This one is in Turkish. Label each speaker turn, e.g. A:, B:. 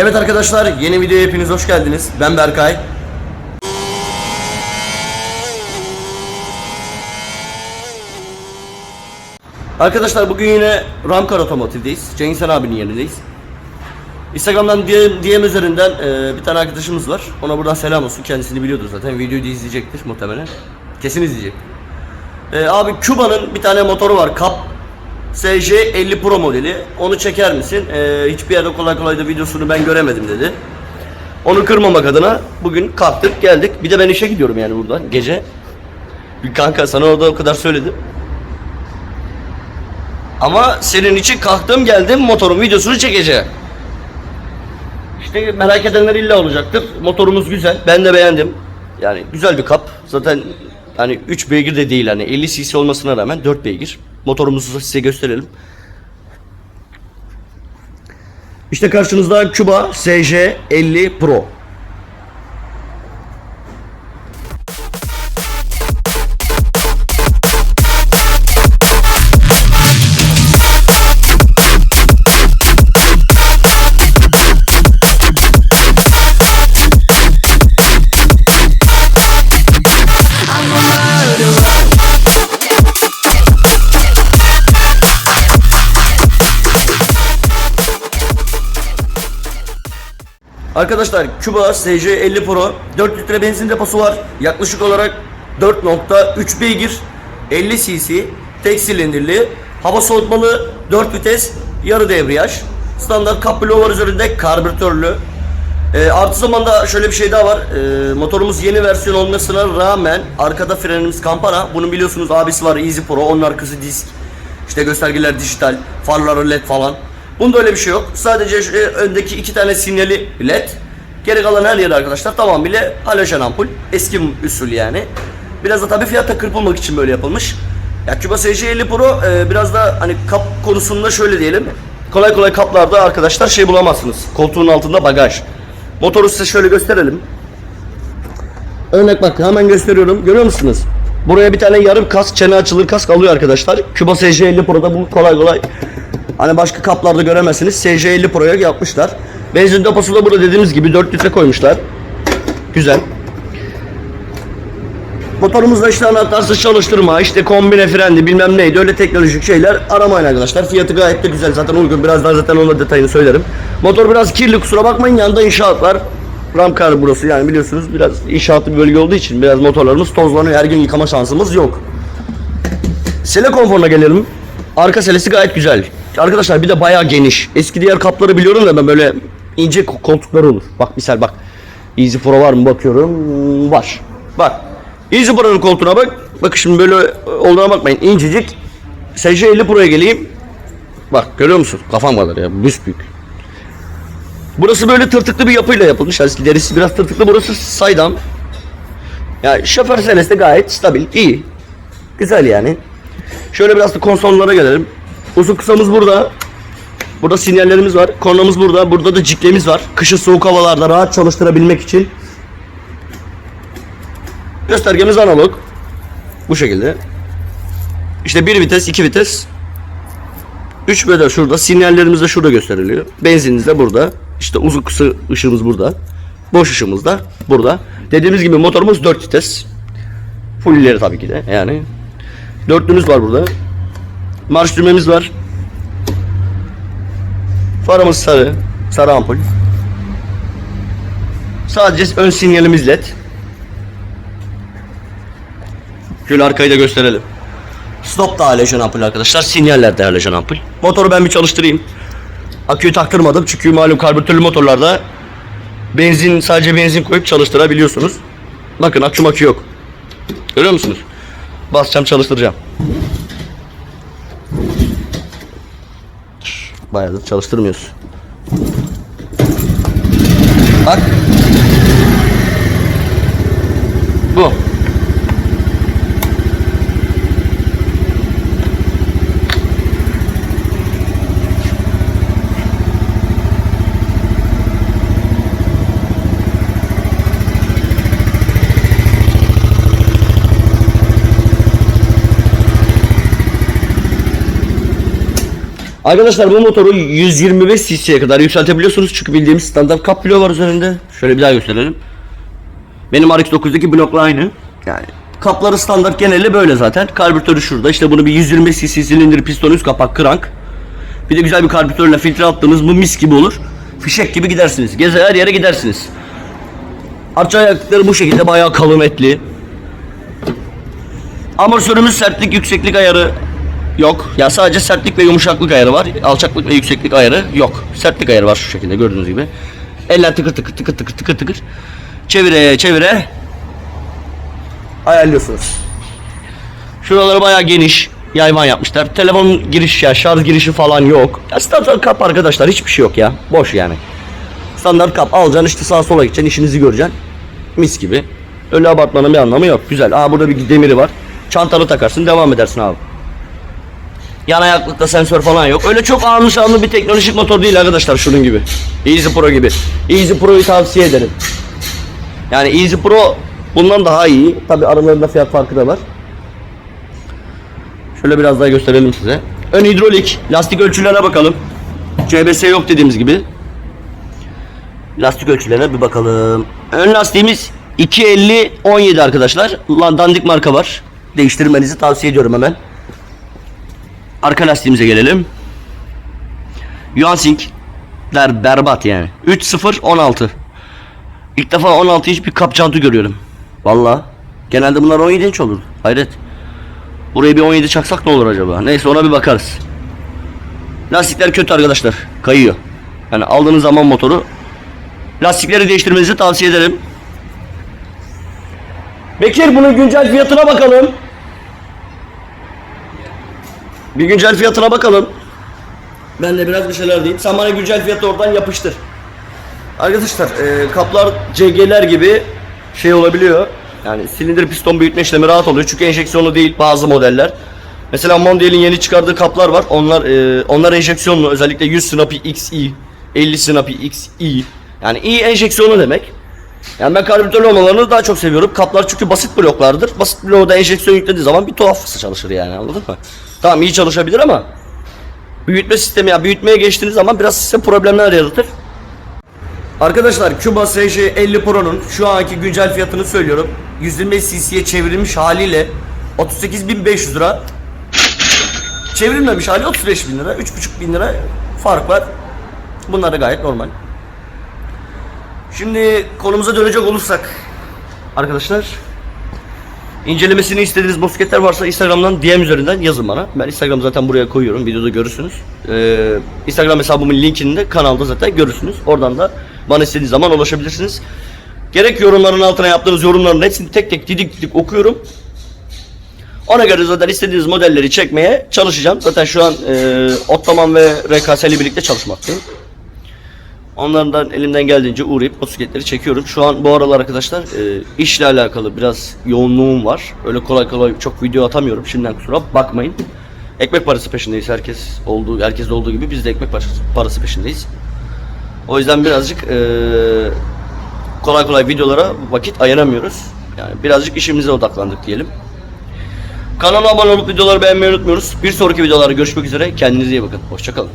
A: Evet arkadaşlar yeni videoya hepiniz hoş geldiniz. Ben Berkay. Arkadaşlar bugün yine Ramkar Otomotiv'deyiz. Cengiz abinin yerindeyiz. Instagram'dan DM, DM üzerinden e, bir tane arkadaşımız var. Ona buradan selam olsun. Kendisini biliyordur zaten. Videoyu da izleyecektir muhtemelen. Kesin izleyecek. E, abi Cuba'nın bir tane motoru var. Kap SJ 50 Pro modeli. Onu çeker misin? E, hiçbir yerde kolay kolay da videosunu ben göremedim dedi. Onu kırmamak adına bugün kalktık geldik. Bir de ben işe gidiyorum yani burada gece. Bir kanka sana orada o kadar söyledim. Ama senin için kalktım geldim motorun videosunu çekeceğim. İşte merak edenler illa olacaktır. Motorumuz güzel. Ben de beğendim. Yani güzel bir kap. Zaten hani 3 beygir de değil hani 50 cc olmasına rağmen 4 beygir. Motorumuzu size gösterelim. İşte karşınızda Cuba SJ 50 Pro. Arkadaşlar Cuba SJ 50 Pro 4 litre benzin deposu var. Yaklaşık olarak 4.3 beygir 50 cc tek silindirli hava soğutmalı 4 vites yarı debriyaj. Standart kap bloğu var üzerinde karbüratörlü. E, artı zamanda şöyle bir şey daha var. E, motorumuz yeni versiyon olmasına rağmen arkada frenimiz kampana bunun biliyorsunuz abisi var Easy Pro onun arkası disk. İşte göstergeler dijital farları led falan Bunda öyle bir şey yok. Sadece e, öndeki iki tane sinyali led. Geri kalan her yer arkadaşlar tamamıyla halojen ampul. Eski usul yani. Biraz da tabii fiyatta kırpılmak için böyle yapılmış. Ya Cuba SC50 Pro e, biraz da hani kap konusunda şöyle diyelim. Kolay kolay kaplarda arkadaşlar şey bulamazsınız. Koltuğun altında bagaj. Motoru size şöyle gösterelim. Örnek bak hemen gösteriyorum. Görüyor musunuz? Buraya bir tane yarım kask, çene açılır kask alıyor arkadaşlar. Cuba SC50 Pro'da bu kolay kolay Hani başka kaplarda göremezsiniz. SJ50 Pro'ya yapmışlar. Benzin deposu da burada dediğimiz gibi 4 litre koymuşlar. Güzel. Motorumuzda işte anahtarsız çalıştırma, işte kombine frendi bilmem neydi öyle teknolojik şeyler aramayın arkadaşlar. Fiyatı gayet de güzel zaten uygun. Birazdan zaten onun detayını söylerim. Motor biraz kirli kusura bakmayın yanında inşaat var. Ramkar burası yani biliyorsunuz biraz inşaatlı bir bölge olduğu için biraz motorlarımız tozlanıyor. Her gün yıkama şansımız yok. Sele konforuna gelelim. Arka selesi gayet güzel. Arkadaşlar bir de bayağı geniş. Eski diğer kapları biliyorum da ben böyle ince koltukları olur. Bak misal bak. Easy Pro var mı bakıyorum. Var. Bak. Easy Pro'nun koltuğuna bak. Bak şimdi böyle olduğuna bakmayın. İncecik. SC 50 Pro'ya geleyim. Bak görüyor musun? Kafam kadar ya. Büyük. Burası böyle tırtıklı bir yapıyla yapılmış. Yani derisi biraz tırtıklı. Burası saydam. Yani şoför senesi de gayet stabil. iyi. Güzel yani. Şöyle biraz da konsollara gelelim. Uzun kısamız burada. Burada sinyallerimiz var. Kornamız burada. Burada da ciklemiz var. Kışın soğuk havalarda rahat çalıştırabilmek için. Göstergemiz analog. Bu şekilde. İşte bir vites, iki vites. 3 ve de şurada. Sinyallerimiz de şurada gösteriliyor. Benzinimiz de burada. İşte uzun kısa ışığımız burada. Boş ışığımız da burada. Dediğimiz gibi motorumuz 4 vites. Fullleri tabii ki de yani. Dörtlümüz var burada. Marş düğmemiz var. Farımız sarı. Sarı ampul. Sadece ön sinyalimiz led. Şöyle arkayı da gösterelim. Stop da halojen ampul arkadaşlar. Sinyaller de halojen ampul. Motoru ben bir çalıştırayım. Aküyü taktırmadım çünkü malum karbüratörlü motorlarda benzin sadece benzin koyup çalıştırabiliyorsunuz. Bakın akü makü yok. Görüyor musunuz? Basacağım çalıştıracağım. Bayağıdır çalıştırmıyoruz. Bak. Arkadaşlar bu motoru 125 cc'ye kadar yükseltebiliyorsunuz çünkü bildiğimiz standart kap bloğu var üzerinde. Şöyle bir daha gösterelim. Benim RX-9'daki blokla aynı. Yani kapları standart geneli böyle zaten. Karbüratörü şurada. İşte bunu bir 125 cc silindir piston üst kapak krank. Bir de güzel bir karbüratörle filtre attığınız mı mis gibi olur. Fişek gibi gidersiniz. Geze her yere gidersiniz. Arça ayakları bu şekilde bayağı kalın etli. Amortisörümüz sertlik yükseklik ayarı yok. Ya sadece sertlik ve yumuşaklık ayarı var. Alçaklık ve yükseklik ayarı yok. Sertlik ayarı var şu şekilde gördüğünüz gibi. Eller tıkır tıkır tıkır tıkır tıkır tıkır. Çevire çevire ayarlıyorsunuz. Şuraları bayağı geniş yayvan yapmışlar. Telefon giriş ya şarj girişi falan yok. Ya standart kap arkadaşlar hiçbir şey yok ya. Boş yani. Standart kap alacaksın işte sağa sola gideceksin işinizi göreceksin. Mis gibi. Öyle abartmanın bir anlamı yok. Güzel. Aa burada bir demiri var. Çantanı takarsın devam edersin abi. Yan ayaklıkta sensör falan yok. Öyle çok anlı şanlı bir teknolojik motor değil arkadaşlar şunun gibi. Easy Pro gibi. Easy Pro'yu tavsiye ederim. Yani Easy Pro bundan daha iyi. Tabi aralarında fiyat farkı da var. Şöyle biraz daha gösterelim size. Ön hidrolik. Lastik ölçülerine bakalım. CBS yok dediğimiz gibi. Lastik ölçülerine bir bakalım. Ön lastiğimiz 250 17 arkadaşlar. Dandik marka var. Değiştirmenizi tavsiye ediyorum hemen. Arka lastiğimize gelelim. Yuansing'ler berbat yani. 3-0 16. İlk defa 16 inç bir kap çantı görüyorum. Valla. Genelde bunlar 17 inç olur. Hayret. Buraya bir 17 çaksak ne olur acaba? Neyse ona bir bakarız. Lastikler kötü arkadaşlar. Kayıyor. Yani aldığınız zaman motoru lastikleri değiştirmenizi tavsiye ederim. Bekir bunun güncel fiyatına bakalım. Bir güncel fiyatına bakalım. Ben de biraz bir şeyler diyeyim. Sen bana güncel fiyatı oradan yapıştır. Arkadaşlar e, kaplar CG'ler gibi şey olabiliyor. Yani silindir piston büyütme işlemi rahat oluyor. Çünkü enjeksiyonlu değil bazı modeller. Mesela Mondial'in yeni çıkardığı kaplar var. Onlar e, onlar enjeksiyonlu. Özellikle 100 Snappy XE, 50 Snappy XE. Yani i enjeksiyonu demek. Yani ben karbüratörlü olmalarını daha çok seviyorum. Kaplar çünkü basit bloklardır. Basit bloğa da enjeksiyon yüklediği zaman bir tuhaf çalışır yani anladın mı? Tamam iyi çalışabilir ama büyütme sistemi ya büyütmeye geçtiğiniz zaman biraz size problemler yaratır. Arkadaşlar Cuba SJ50 Pro'nun şu anki güncel fiyatını söylüyorum. 125 cc'ye çevrilmiş haliyle 38.500 lira. Çevrilmemiş hali 35 bin lira. 3.5 bin lira fark var. Bunlar da gayet normal. Şimdi konumuza dönecek olursak arkadaşlar incelemesini istediğiniz mosketler varsa Instagram'dan DM üzerinden yazın bana. Ben Instagram zaten buraya koyuyorum. Videoda görürsünüz. Ee, Instagram hesabımın linkini de kanalda zaten görürsünüz. Oradan da bana istediğiniz zaman ulaşabilirsiniz. Gerek yorumların altına yaptığınız yorumların hepsini tek tek didik didik okuyorum. Ona göre zaten istediğiniz modelleri çekmeye çalışacağım. Zaten şu an e, Ottoman ve RKS ile birlikte çalışmaktayım. Onlardan elimden geldiğince uğrayıp motosikletleri çekiyorum. Şu an bu aralar arkadaşlar e, işle alakalı biraz yoğunluğum var. Öyle kolay kolay çok video atamıyorum. Şimdiden kusura bakmayın. Ekmek parası peşindeyiz herkes olduğu herkes olduğu gibi biz de ekmek parası, peşindeyiz. O yüzden birazcık e, kolay kolay videolara vakit ayıramıyoruz. Yani birazcık işimize odaklandık diyelim. Kanala abone olup videoları beğenmeyi unutmuyoruz. Bir sonraki videolarda görüşmek üzere. Kendinize iyi bakın. Hoşçakalın.